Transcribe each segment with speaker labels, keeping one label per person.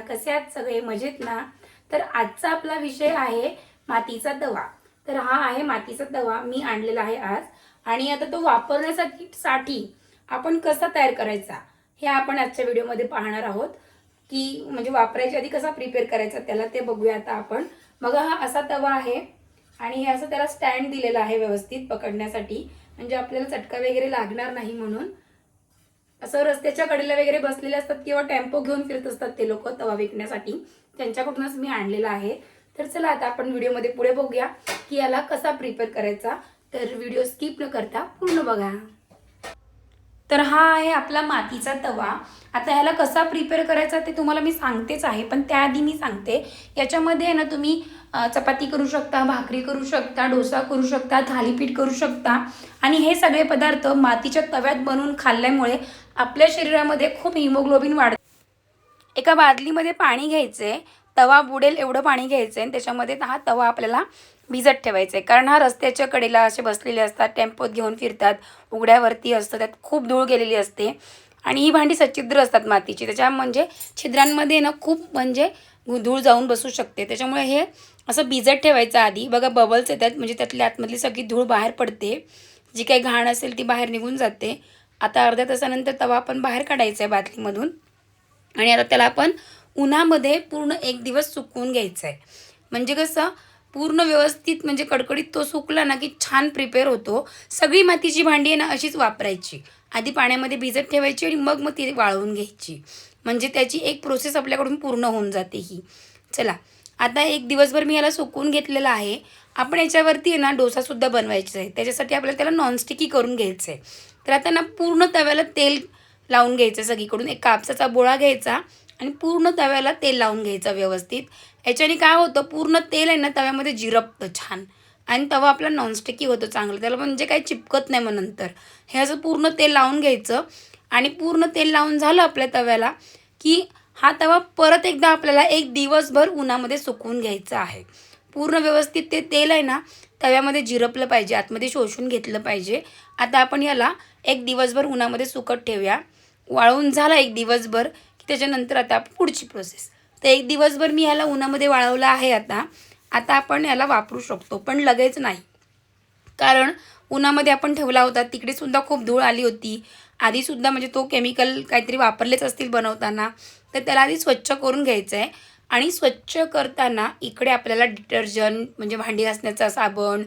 Speaker 1: कसे आहात सगळे? मजेत ना? तर आजचा आपला विषय आहे मातीचा तवा. तर हा आहे मातीचा तवा. मी आणलेला आहे आज. आणि आता तो वापरण्यासाठी साठी आपण कसा तयार करायचा? हे आपण आजच्या व्हिडिओमध्ये पाहणार आहोत. की म्हणजे वापरायच्या आधी कसा प्रिपेअर करायचा त्याला ते बघूया आता आपण. मग हा असा तवा आहे. आणि हे असं त्याला स्टँड दिलेला आहे व्यवस्थित पकडण्यासाठी. म्हणजे आपल्याला चटका वगैरे लागणार नाही म्हणून. असं रस्त्याच्या कडेला वगैरे बसलेले असतात किंवा टेम्पो घेऊन फिरत असतात ते लोक तवा विकण्यासाठी. त्यांच्याकडूनच मी आणलेला आहे. तर चला आता आपण व्हिडिओमध्ये पुढे बघूया की याला कसा प्रिपेअर करायचा. तर व्हिडिओ स्किप न करता पूर्ण बघा. तर हा आहे आपला मातीचा तवा. आता ह्याला कसा प्रिपेअर करायचा ते तुम्हाला मी सांगतेच आहे पण त्याआधी मी सांगते. याच्यामध्ये आहे ना तुम्ही चपाती करू शकता भाकरी करू शकता डोसा करू शकता थालीपीठ करू शकता. आणि हे सगळे पदार्थ मातीच्या तव्यात बनवून खाल्ल्यामुळे आपल्या शरीरामध्ये खूप हिमोग्लोबिन वाढते एका बादलीमध्ये पाणी घ्यायचं आहे तवा बुडेल एवढं पाणी घ्यायचं आहे आणि त्याच्यामध्ये हा तवा आपल्याला भिजत ठेवायचं. आहे कारण हा रस्त्याच्या कडेला असे बसलेले असतात टेम्पोत घेऊन फिरतात उघड्यावरती असतं त्यात खूप धूळ गेलेली असते आणि ही भांडी सच्छिद्र असतात मातीची. त्याच्या म्हणजे छिद्रांमध्ये ना खूप म्हणजे धूळ जाऊन बसू शकते. त्याच्यामुळे हे असं भिजत ठेवायचं आधी. बघा बबल्स येतात म्हणजे त्यातल्या आतमधली सगळी धूळ बाहेर पडते. जी काही घाण असेल ती बाहेर निघून जाते. आता अर्ध्या तासानंतर तवा आपण बाहेर काढायचा आहे बादलीमधून आणि आता त्याला आपण उन्हामध्ये पूर्ण एक दिवस सुकवून घ्यायचं आहे. म्हणजे कसं पूर्ण व्यवस्थित म्हणजे कडकडीत तो सुकला ना की छान प्रिपेअर होतो. सगळी मातीची भांडी आहे ना अशीच वापरायची. आधी पाण्यामध्ये भिजत ठेवायची आणि मग मग ती वाळवून घ्यायची. म्हणजे त्याची एक प्रोसेस आपल्याकडून पूर्ण होऊन जाते ही. चला आता एक दिवसभर मी याला सुकवून घेतलेला आहे. आपण याच्यावरती आहे ना डोसासुद्धा बनवायचा आहे. त्याच्यासाठी आपल्याला त्याला नॉनस्टिकी करून घ्यायचं आहे. तर आता ना पूर्ण तव्याला तेल लावून घ्यायचं सगळीकडून. एक कापसाचा बोळा घ्यायचा. आणि पूर्ण तव्याला तेल लावून घ्यायचं व्यवस्थित. याच्याने काय होतं पूर्ण तेल आहे ना तव्यामध्ये जिरपतं छान. आणि तवा आपला नॉनस्टिकी होतो चांगलं. त्याला म्हणजे काही चिपकत नाही मग नंतर. हे असं पूर्ण तेल लावून घ्यायचं. आणि पूर्ण तेल लावून झालं आपल्या तव्याला की हा तवा परत एकदा आपल्याला एक दिवसभर उन्हामध्ये सुकवून घ्यायचा आहे. पूर्ण व्यवस्थित ते तेल आहे ना तव्यामध्ये जिरपलं पाहिजे आतमध्ये शोषून घेतलं पाहिजे. आता आपण याला एक दिवसभर उन्हामध्ये सुकत ठेवूया. वाळवून झाला एक दिवसभर. त्याच्यानंतर आता पुढची प्रोसेस तर एक दिवसभर मी याला उन्हामध्ये वाळवलं आहे आता. आता आपण याला वापरू शकतो पण लगेच नाही. कारण उन्हामध्ये आपण ठेवला होता तिकडे सुद्धा खूप धूळ आली होती. आधीसुद्धा म्हणजे तो केमिकल काहीतरी वापरलेच असतील बनवताना. तर त्याला आधी स्वच्छ करून घ्यायचं आहे आणि स्वच्छ करताना इकडे आपल्याला डिटर्जंट म्हणजे भांडी घासण्याचा साबण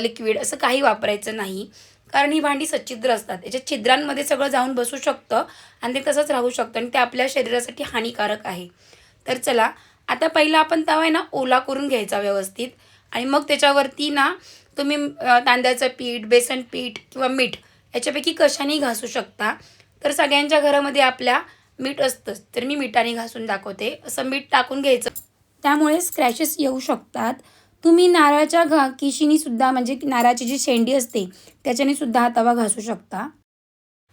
Speaker 1: लिक्विड असं काही वापरायचं नाही. कारण ही भांडी सच्छिद्र असतात. याच्या छिद्रांमध्ये सगळं जाऊन बसू शकतं आणि ते तसंच राहू शकतं आणि ते आपल्या शरीरासाठी हानिकारक आहे. तर चला आता पहिला आपण तवा आहे ना ओला करून घ्यायचा व्यवस्थित. आणि मग त्याच्यावरती ना तुम्ही तांदळाचं पीठ बेसन पीठ किंवा मीठ याच्यापैकी कशाने घासू शकता. तर सगळ्यांच्या घरामध्ये आपल्या मीठ असतंच. तर मी मिठाने घासून दाखवते. असं मीठ टाकून घ्यायचं. त्यामुळे स्क्रॅचेस येऊ शकतात. तुम्ही नारळाच्या घा किशीनी सुद्धा म्हणजे नारळाची जी शेंडी असते त्याच्याने सुद्धा हा तवा घासू शकता.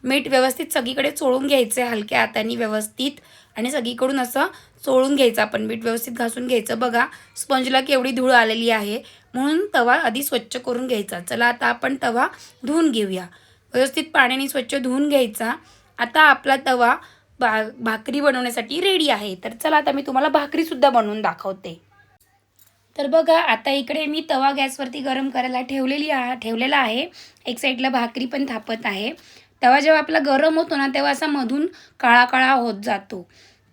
Speaker 1: मीठ व्यवस्थित सगळीकडे चोळून घ्यायचं आहे हलक्या हाताने व्यवस्थित आणि सगळीकडून असं चोळून घ्यायचं आपण. मीठ व्यवस्थित घासून घ्यायचं. बघा स्पंजला केवढी धूळ आलेली आहे. म्हणून तवा आधी स्वच्छ करून घ्यायचा. चला आता आपण तवा धुवून घेऊया. व्यवस्थित पाण्याने स्वच्छ धुवून घ्यायचा. आता आपला तवा बा भाकरी बनवण्यासाठी रेडी आहे. तर चला आता मी तुम्हाला भाकरीसुद्धा बनवून दाखवते. तर बघा आता इकडे मी तवा गॅसवरती गरम करायला ठेवलेली आ ठेवलेला आहे. एक साईडला भाकरी पण थापत आहे. तवा जेव्हा आपला गरम होतो ना तेव्हा असा मधून काळा काळा होत जातो.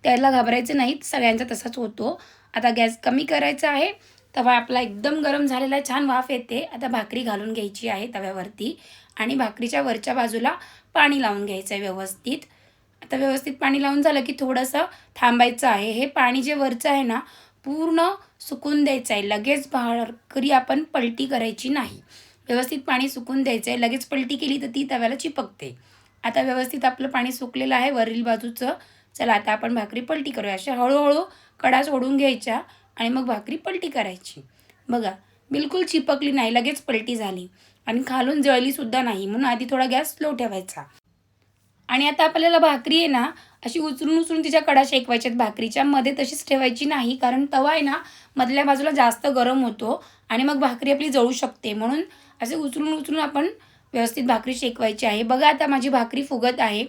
Speaker 1: त्याला घाबरायचं नाहीत सगळ्यांचा तसाच होतो. आता गॅस कमी करायचा आहे. तवा आपला एकदम गरम झालेला छान वाफ येते. आता भाकरी घालून घ्यायची आहे तव्यावरती आणि भाकरीच्या वरच्या बाजूला पाणी लावून घ्यायचं आहे व्यवस्थित. आता व्यवस्थित पाणी लावून झालं की थोडंसं थांबायचं आहे. हे पाणी जे वरचं आहे ना पूर्ण सुकून द्यायचं आहे लगेच भाकरी आपण पलटी करायची नाही. व्यवस्थित पाणी सुकून द्यायचं आहे लगेच पलटी केली तर ती तव्याला चिपकते. आता व्यवस्थित आपलं पाणी सुकलेलं आहे. वरील बाजूचं चला आता आपण भाकरी पलटी करूया. अशा हळूहळू कडा सोडून घ्यायच्या आणि मग भाकरी पलटी करायची. बघा बिलकुल चिपकली नाही. लगेच पलटी झाली. आणि खालून जळलीसुद्धा नाही. म्हणून आधी थोडा गॅस स्लो ठेवायचा. आणि आता आपल्याला भाकरी आहे ना अशी उचलून उचलून तिच्या कडा शेकवायच्यात भाकरीच्या मध्ये तशीच ठेवायची नाही कारण तवा आहे ना मधल्या बाजूला जास्त गरम होतो आणि मग भाकरी आपली जळू शकते. म्हणून असे उचलून उचलून आपण व्यवस्थित भाकरी शेकवायची आहे. बघा आता माझी भाकरी फुगत आहे.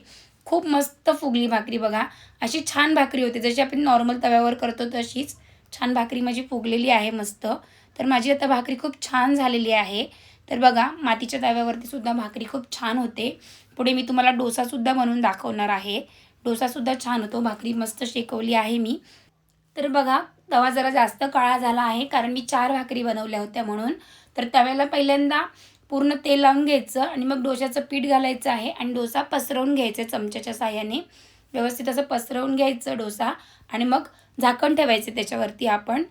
Speaker 1: खूप मस्त फुगली भाकरी बघा. अशी छान भाकरी होते. जशी आपण नॉर्मल तव्यावर करतो तशीच छान भाकरी माझी फुगलेली आहे मस्त. तर माझी आता भाकरी खूप छान झालेली आहे. तर बघा मातीच्या तव्यावरती सुद्धा भाकरी खूप छान होते. पुढे मी तुम्हाला डोसासुद्धा बनवून दाखवणार आहे. डोसासुद्धा छान होतो. भाकरी मस्त शेकवली आहे मी. तर बघा तवा जरा जास्त काळा झाला आहे कारण मी चार भाकरी बनवल्या होत्या म्हणून. तर तव्याला पहिल्यांदा पूर्ण तेल लावून घ्यायचं आणि मग डोशाचं पीठ घालायचं आहे आणि डोसा पसरवून घ्यायचं चमच्याच्या साह्याने. व्यवस्थित असं पसरवून घ्यायचं डोसा आणि मग झाकण ठेवायचं त्याच्यावरती आपण.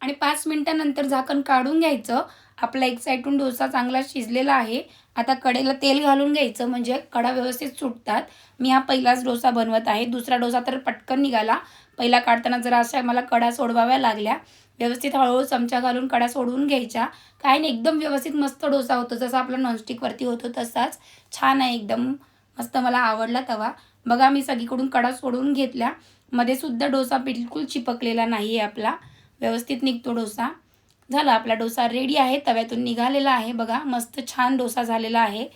Speaker 1: आणि पाच मिनटानंतर झाकण काढून घ्यायचं. आपला एक साईडून डोसा चांगला शिजलेला आहे. आता कडेला तेल घालून घ्यायचं म्हणजे कडा व्यवस्थित सुटतात. मी हा पहिलाच डोसा बनवत आहे. दुसरा डोसा तर पटकन निघाला. पहिला काढताना जरा अशा मला कडा सोडवाव्या लागल्या. व्यवस्थित हळूहळू चमचा घालून कडा सोडवून घ्यायच्या. काय नाही एकदम व्यवस्थित मस्त डोसा होतो. जसा आपला नॉनस्टिकवरती होतो तसाच. छान आहे एकदम. मस्त मला आवडला तवा. बघा मी सगळीकडून कडा सोडवून घेतल्या. मध्ये सुद्धा डोसा बिलकुल चिपकलेला नाही आहे आपला. व्यवस्थित निघतो डोसा. झाला. आपला डोसा रेडी आहे. तव्यातून निघालेला आहे. बघा मस्त छान डोसा झालेला आहे.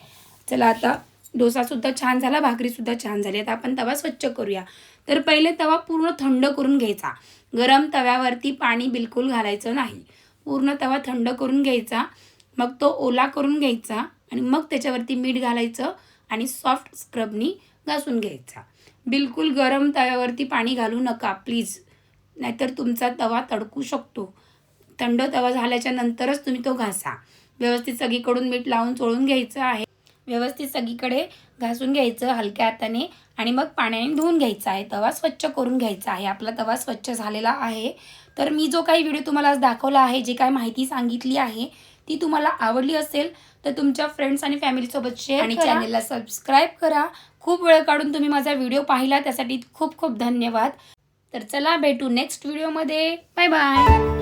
Speaker 1: चला आता डोसासुद्धा छान झाला. भाकरीसुद्धा छान झाली. आता आपण तवा स्वच्छ करूया. तर पहिले तवा पूर्ण थंड करून घ्यायचा. गरम तव्यावरती पाणी बिलकुल घालायचं नाही. पूर्ण तवा थंड करून घ्यायचा. मग तो ओला करून घ्यायचा. आणि मग त्याच्यावरती मीठ घालायचं आणि सॉफ्ट स्क्रबनी घासून घ्यायचा. बिलकुल गरम तव्यावरती पाणी घालू नका प्लीज नाहीतर तुमचा तवा तडकू शकतो. थंड तवा झाल्याच्या नंतरच तुम्ही तो घासा. व्यवस्थित सगळीकडून मीठ लावून चोळून घ्यायचं आहे. व्यवस्थित सगळीकडे घासून घ्यायचं हलक्या हाताने आणि मग पाण्याने धुवून घ्यायचा आहे. तवा स्वच्छ करून घ्यायचा आहे. आपला तवा स्वच्छ झालेला आहे. तर मी जो काही व्हिडिओ तुम्हाला आज दाखवला आहे जे काही माहिती सांगितली आहे ती तुम्हाला आवडली असेल तर तुमच्या फ्रेंड्स आणि फॅमिलीसोबत शेअर आणि चॅनलला सबस्क्राईब करा. खूप वेळ काढून तुम्ही माझा व्हिडिओ पाहिला त्यासाठी खूप खूप धन्यवाद. तर चला भेटू नेक्स्ट व्हिडिओमध्ये बाय बाय